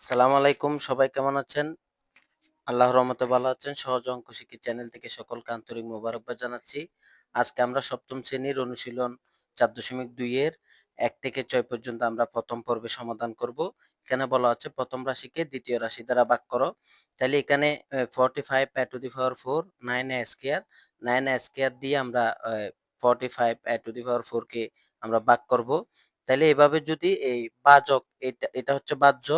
সালাম আলাইকুম, সবাই কেমন আছেন? আল্লাহ রহমতে ভালো আছেন। সহজ অঙ্ক শিক্ষি চ্যানেল থেকে সকলকে আন্তরিক মোবারকবাদ জানাচ্ছি। আজকে আমরা সপ্তম শ্রেণির অনুশীলন চার দশমিক দুই এর এক থেকে ছয় পর্যন্ত আমরা প্রথম পর্বে সমাধান করব। এখানে বলা আছে, প্রথম রাশিকে দ্বিতীয় রাশি দ্বারা ভাগ করো। তাহলে এখানে forty five to the power four nine square nine a square দিয়ে আমরা forty five to the power four কে আমরা ভাগ করব। তাহলে এভাবে যদি এই বাজক, এটা এটা হচ্ছে বাহ্য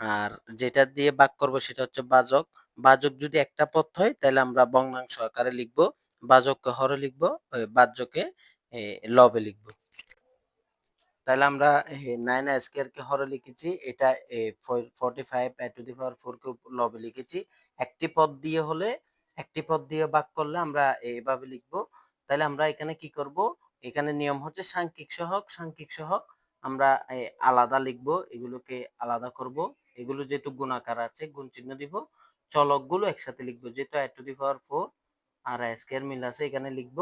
আর যেটা দিয়ে ভাগ করব সেটা হচ্ছে বাজক। বাজক যদি একটা পথ হয়, তাহলে আমরা ভগ্নাংশ আকারে লিখব, বাজককে হরে লিখব বাহ্যকে লবে লিখব। তাহলে আমরা নাইন স্কোয়ার কে হরে লিখেছি, এটা forty five to the power four কে লবে লিখেছি। একটি পদ দিয়ে হলে, একটি পদ দিয়ে ভাগ করলে আমরা এইভাবে লিখব। তাহলে আমরা এখানে কি করব? এখানে নিয়ম হচ্ছে সাংখ্যিক সহক সাংখ্যিক সহক আমরা আলাদা লিখব, এগুলোকে আলাদা করব। এগুলো যেহেতু গুণাকার আছে, গুণ চিহ্ন দিব। চলকগুলো একসাথে লিখব, যেহেতু I to the power four R square মিল আছে, এখানে লিখব।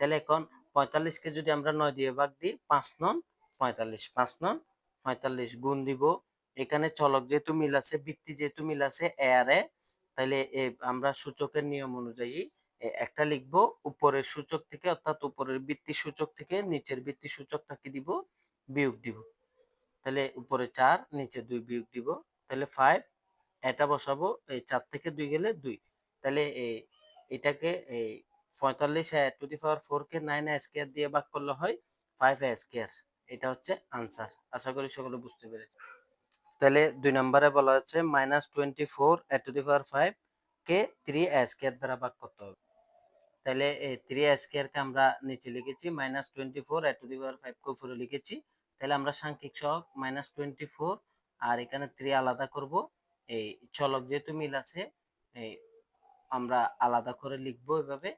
তাহলে এখন পঁয়তাল্লিশকে যদি আমরা নয় দিয়ে ভাগ দিই, পাঁচ নন পঁয়তাল্লিশ, পাঁচ নন পঁয়তাল্লিশ গুণ দিব। এখানে চলক যেহেতু মিল আছে, বৃত্তি যেহেতু মিল আছে, এ আর এ, তাহলে আমরা সূচকের নিয়ম অনুযায়ী একটা লিখব। উপরের সূচক থেকে অর্থাৎ উপরের বৃত্তি সূচক থেকে নিচের বৃত্তি সূচকটাকে দিব, বিয়োগ দিব। তাহলে উপরে চার, নিচে দুই বিয়োগ দিব। তাহলে ফাইভ এটা বসাবো, এই চার থেকে দুই গেলে দুই। তাহলে এটাকে এই পঁয়তাল্লিশ টু দি পাওয়ার ফোর কে নাইন স্কোয়ার দিয়ে ভাগ করলে হয় ফাইভ স্কোয়ার এটা হচ্ছে আনসার আশা করি সকলে বুঝতে পেরেছে। তাহলে দুই নম্বরে বলা হচ্ছে minus twenty four to the power five K three square দ্বারা ভাগ করতে হবে। তাহলে এই থ্রি স্কোয়ার কে আমরা নিচে লিখেছি minus twenty four to the power five কে উপরে লিখেছি। তাহলে আমরা সাংখ্যিক সহগ মাইনাস টোয়েন্টি ফোর আর এখানে থ্রি আলাদা করব। এই চলক যেহেতু মিল আছে, এই আমরা আলাদা করে লিখব এভাবে।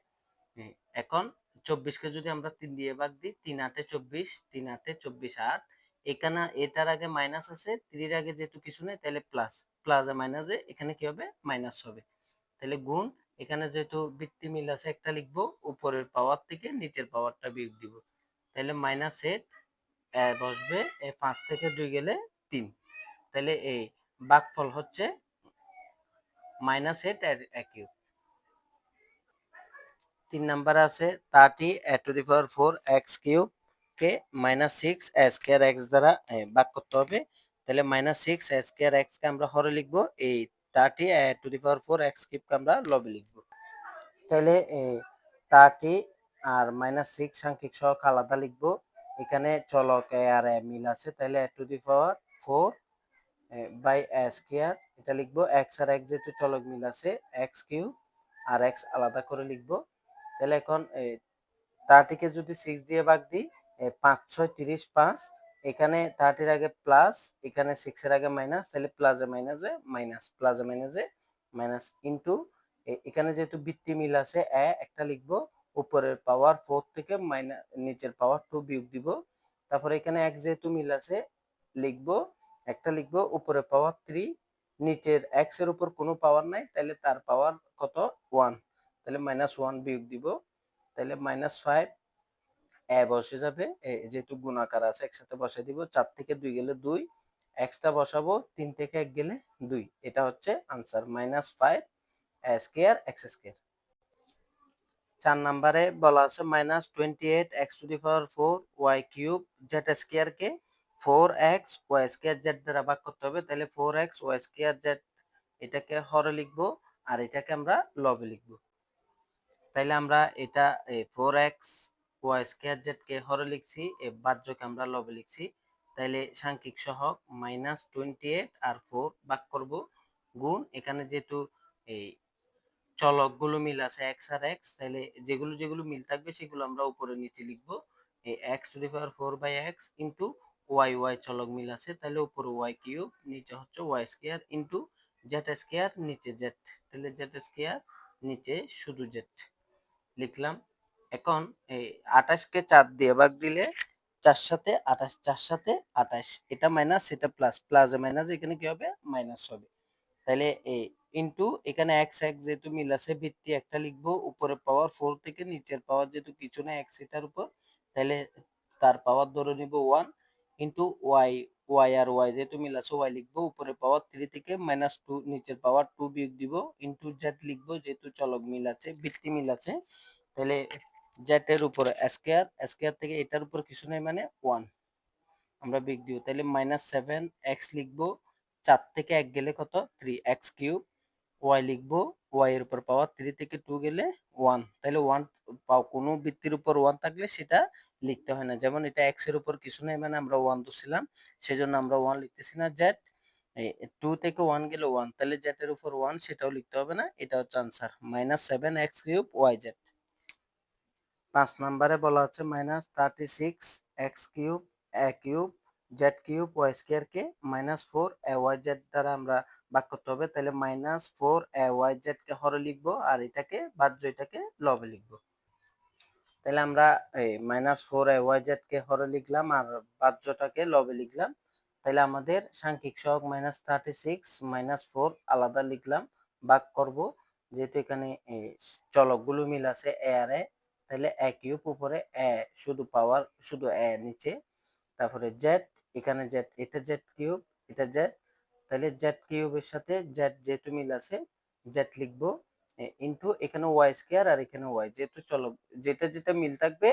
এখন চব্বিশকে যদি আমরা তিন দিয়ে ভাগ দিই, তিন আটে চব্বিশ, তিন আটে চব্বিশ আট। এখানে এটার আগে মাইনাস আছে থ্রির আগে যেহেতু কিছু নেই, তাহলে প্লাস প্লাসে মাইনাসে এখানে কি হবে? মাইনাস হবে। তাহলে গুণ, এখানে যেহেতু বৃত্তি মিল আছে, একটা লিখব, উপরের পাওয়ার থেকে নিচের পাওয়ারটা বিয়োগ দিব। তাহলে মাইনাস এইট বসবে পাঁচ থেকে দুই গেলে তিন। তাহলে এই বাঘফল হচ্ছে মাইনাস এইট কিউব তিন নাম্বার আছে thirty to the power four x cube K minus six square x দ্বারা ভাগ করতে হবে। তাহলে মাইনাস সিক্স স্কোয়ার এক্স কে আমরা হরে লিখব, এই thirty to the power four x cube কে আমরা লবে লিখব। তাহলে এই থার্টি আর মাইনাস সিক্স সাংখ্যিক সহক আলাদা লিখব। এখানে চলক এ আর মিল আছে, তাহলে to the power four by square, এটা লিখব এক্স আর এক্স যেহেতু চলক মিল আছে, এক্স কিউ আর এক্স আলাদা করে লিখব, তাহলে এখন থার্টিকে যদি সিক্স দিয়ে ভাগ দিই পাঁচ, ছয়, তিরিশ, পাঁচ, এখানে থার্টির আগে প্লাস এখানে সিক্সের আগে মাইনাস তাহলে প্লাসে মাইনাসে মাইনাস প্লাসে মাইনাসে মাইনাস ইন্টু এখানে যেহেতু বৃত্তি মিল আছে, এ একটা লিখব উপরের পাওয়ার ফোর থেকে মাইনাস নিচের পাওয়ার টু বিয়োগ দিব। তারপরে এখানে এক যেহেতু মিল আছে, লিখব, একটা লিখব উপরে পাওয়ার থ্রি নিচের এক্সের উপর কোনো পাওয়ার নাই তাহলে তার পাওয়ার কত? ওয়ান তাহলে মাইনাস ওয়ান বিয়োগ দিব। তাহলে মাইনাস ফাইভ এ বসে যাবে। যেহেতু গুণাকার আছে, একসাথে বসে দিব। চার থেকে দুই গেলে দুই এক্সটা বসাবো, তিন থেকে এক গেলে দুই। এটা হচ্ছে answer minus five square x square চার নাম্বারে বলা আছে minus twenty eight x to the power four y cube z square K four x y square z দ্বারা ভাগ করতে হবে। তাহলে four x y square z এটাকে হরে লিখব আর এটাকে আমরা লবে লিখব। তাইলে আমরা এটা four x y square z কে হরে লিখছি, এ বাহ্যকে আমরা লবে লিখছি। তাইলে সাংখ্যিক সহক মাইনাস টোয়েন্টি এইট আর ফোর ভাগ করব। গুণ এখানে যেহেতু এই চলকগুলো মিল আছে এক্স আর এক্স তাহলে যেগুলো যেগুলো মিল থাকবে সেগুলো আমরা উপরে নিচে লিখব। এই x to the power four by x into y y চলক মিল আছে তাহলে উপরে ওয়াই কিউব নিচে হচ্ছে y square into z square নিচে জেড তাহলে জেড স্কোয়ার নিচে শুধু জেড লিখলাম। এখন এই আঠাশকে চার দিয়ে ভাগ দিলে চার সাথে আঠাশ, চার সাথে আঠাশ, এটা মাইনাস এটা প্লাস প্লাস মাইনাস এখানে কি হবে? মাইনাস হবে। তাহলে এই ইন্টু এখানে এক্স এক্স যেহেতু মিল আছে ভিত্তি একটা লিখব, উপরে পাওয়ার ফোর থেকে নিচের পাওয়ার যেহেতু কিছু না এক্স এটার উপর, তাহলে তার পাওয়ার ধরে নিব ওয়ান ইন্টু ওয়াই ওয়াই আর ওয়াই যেহেতু মিল আছে ওয়াই লিখব, উপরে পাওয়ার থ্রি থেকে মাইনাস টু নিচের পাওয়ার টু বিয়োগ দিব ইন্টু জেড লিখব, যেহেতু চলক মিল আছে ভিত্তি মিল আছে তাহলে জেড এর উপরে স্কোয়ার স্কোয়ার থেকে এটার উপর কিছু নেই মানে ওয়ান আমরা বিগ দিব, তাহলে মাইনাস সেভেন এক্স লিখব, চার থেকে এক গেলে কত? থ্রি এক্স কিউব ওয়াই লিখব ওয়াই এর উপর পাওয়ার থ্রি থেকে টু গেলে ওয়ান তাহলে ওয়ান কোনো বৃত্তির উপর ওয়ান থাকলে সেটা লিখতে হয় না। যেমন এটা এক্সের উপর কিছু নেই মানে আমরা ওয়ান ধরছিলাম, সেজন্য আমরা ওয়ান লিখতেছি না। জেড টু থেকে ওয়ান গেলে ওয়ান তাহলে জেড এর উপর ওয়ান সেটাও লিখতে হবে না এটা হচ্ছে answer minus seven x cube y z পাঁচ নাম্বারে বলা হচ্ছে minus thirty six x cube a cube z cube Y স্কোয়ারকে minus four a y z দ্বারা আমরা ভাগ করতে হবে, তাহলে minus four a y z কে হরে লিখব আর এটাকে বাহ্য এটাকে লবে লিখব। তাহলে আমরা এই minus four a y z কে হরে লিখলাম আর বাহ্যটাকে লবে লিখলাম। তাহলে আমাদের সাংখ্যিক সহগ minus thirty six minus four আলাদা লিখলাম, ভাগ করব। যেহেতু এখানে চলকগুলো মিল আছে এ আর এ তাহলে এ কিউব উপরে এ শুধু পাওয়ার শুধু এ নিচে, তারপরে জেড এখানে জেড এটা জেড কিউব এটা জেড তাহলে জেড কিউবের সাথে জেড যেহেতু মিল আছে জেড লিখব ইনটু এখানে ওয়াই স্কোয়ার আর এখানে ওয়াই যেহেতু চলক, যেটা যেটা মিল থাকবে,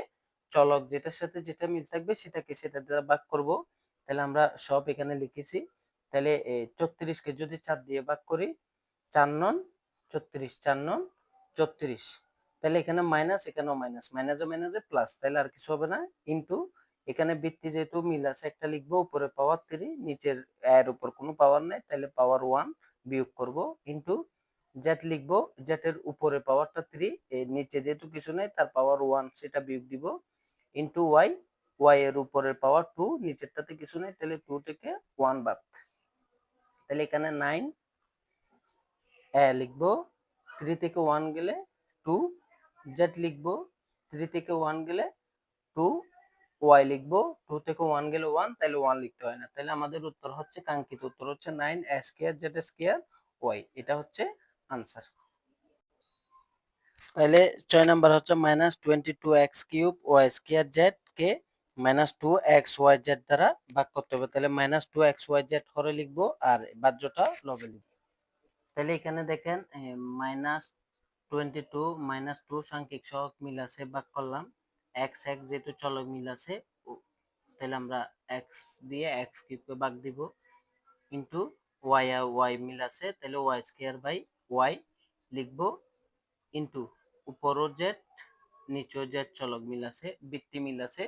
চলক যেটার সাথে যেটা মিল থাকবে সেটাকে সেটা দ্বারা ভাগ করব, তাহলে আমরা সব এখানে লিখেছি, তাহলে চৌত্রিশকে যদি চার দিয়ে ভাগ করি, চার নন, চৌত্রিশ, চার নন, চৌত্রিশ, তাহলে এখানে মাইনাস এখানেও মাইনাস মাইনাসে মাইনাসে প্লাস তাহলে আর কিছু হবে না ইনটু এখানে বৃত্তি যেহেতু মিল আছে, একটা লিখব, উপরে পাওয়ার থ্রি নিচের এর উপর কোনো পাওয়ার নেই তাহলে পাওয়ার ওয়ান বিয়োগ করব ইনটু জেড লিখব জেটের উপরে পাওয়ারটা থ্রি নিচে যেহেতু কিছু নেই, তার পাওয়ার ওয়ান সেটা বিয়োগ দিব ইন্টু ওয়াই ওয়াই এর উপরের পাওয়ার টু নিচেরটাতে কিছু নেই তাহলে টু থেকে ওয়ান বাদ। তাহলে এখানে নাইন এ লিখব থ্রি থেকে ওয়ান গেলে টু জেড লিখব থ্রি থেকে ওয়ান গেলে টু ওয়াই লিখব টু থেকে ওয়ান গেলে ওয়ান তাহলে ওয়ান লিখতে হয় না। তাহলে আমাদের উত্তর হচ্ছে কাঙ্ক্ষিত উত্তর হচ্ছে nine square Z square Y এটা হচ্ছে আনসার তাহলে ছয় নাম্বার হচ্ছে minus twenty two X cube Y square Z কে minus two X Y Z দ্বারা ভাগ করতে হবে। তাহলে minus two X Y Z হরে লিখব আর বাহ্যটা লবে লিখব। তাহলে এখানে দেখেন minus twenty two minus two সাংখ্যিক সহগ মিল আছে, ভাগ করলাম। এক্স এক্স যেহেতু চলক মিল আছে তাহলে আমরা এক্স দিয়ে এক্স কিউবকে ভাগ দিব ইন্টু ওয়াই আর ওয়াই মিল আছে, তাহলে ওয়াই স্কোয়ার বাই ওয়াই লিখব ইন্টু উপরও জেড নিচেও জেড চলক মিল আছে, বৃত্তি মিল আছে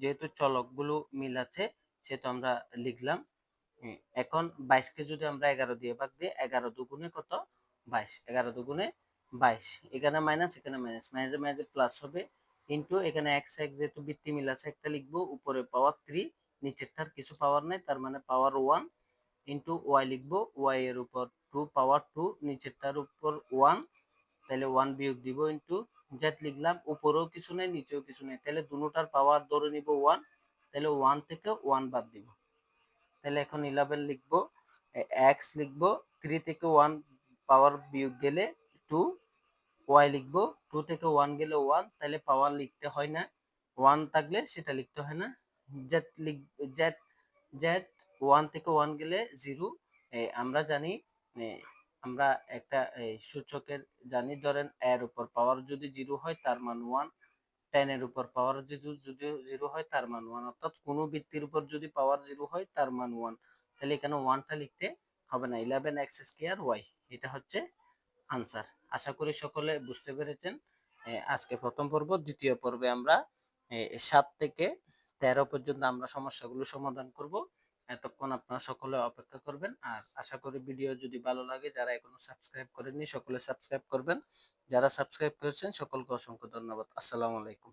যেহেতু চলকগুলো মিল আছে, সেহেতু আমরা লিখলাম এখন বাইশকে যদি আমরা এগারো দিয়ে ভাগ দিই, এগারো দুগুণে কত? বাইশ, এগারো দুগুণে বাইশ, এখানে মাইনাস এখানে মাইনাস মাইনাসে মাইনাসে প্লাস হবে ইন্টু এখানে এক্স এক্স যেহেতু বৃত্তি মিল আছে, একটা লিখব উপরে পাওয়ার থ্রি নিচেরটার কিছু পাওয়ার নেই, তার মানে পাওয়ার ওয়ান ইন্টু ওয়াই লিখব ওয়াই এর উপর টু পাওয়ার টু নিচেরটার উপর ওয়ান তাহলে ওয়ান বিয়োগ দিব ইন্টু জেড লিখলাম, উপরেও কিছু নেই, নিচেও কিছু নেই, তাহলে দুটার পাওয়ার ধরে নিব ওয়ান তাহলে ওয়ান থেকে ওয়ান বাদ দিব। তাহলে এখন ইলেভেন লিখব এক্স লিখব থ্রি থেকে ওয়ান পাওয়ার বিয়োগ গেলে টু ওয়াই লিখব টু থেকে ওয়ান গেলে ওয়ান তাহলে পাওয়ার লিখতে হয় না। ওয়ান থাকলে সেটা লিখতে হয় না। জেড লিখ জেড জেড ওয়ান থেকে ওয়ান গেলে জিরো আমরা জানি আমরা একটা সূচকের, জানি ধরেন এর উপর পাওয়ার যদি জিরো হয়, তার মান ওয়ান টেন এর উপর পাওয়ার যদি যদি জিরো হয়, তার মান ওয়ান অর্থাৎ কোনো বৃত্তির উপর যদি পাওয়ার জিরো হয়, তার মান ওয়ান তাহলে এখানে ওয়ানটা লিখতে হবে না। ইলেভেন এক্স স্কোয়ার ওয়াই এটা হচ্ছে আনসার আশা করি সকলে বুঝতে পেরেছেন। আজকে প্রথম পর্ব, দ্বিতীয় পর্বে আমরা সাত থেকে তেরো পর্যন্ত আমরা সমস্যাগুলো সমাধান করব। এতক্ষণ আপনারা সকলে অপেক্ষা করবেন। আর আশা করি ভিডিও যদি ভালো লাগে, যারা এখনও সাবস্ক্রাইব করেননি, সকলে সাবস্ক্রাইব করবেন। যারা সাবস্ক্রাইব করেছেন, সকলকে অসংখ্য ধন্যবাদ। আসসালামু আলাইকুম।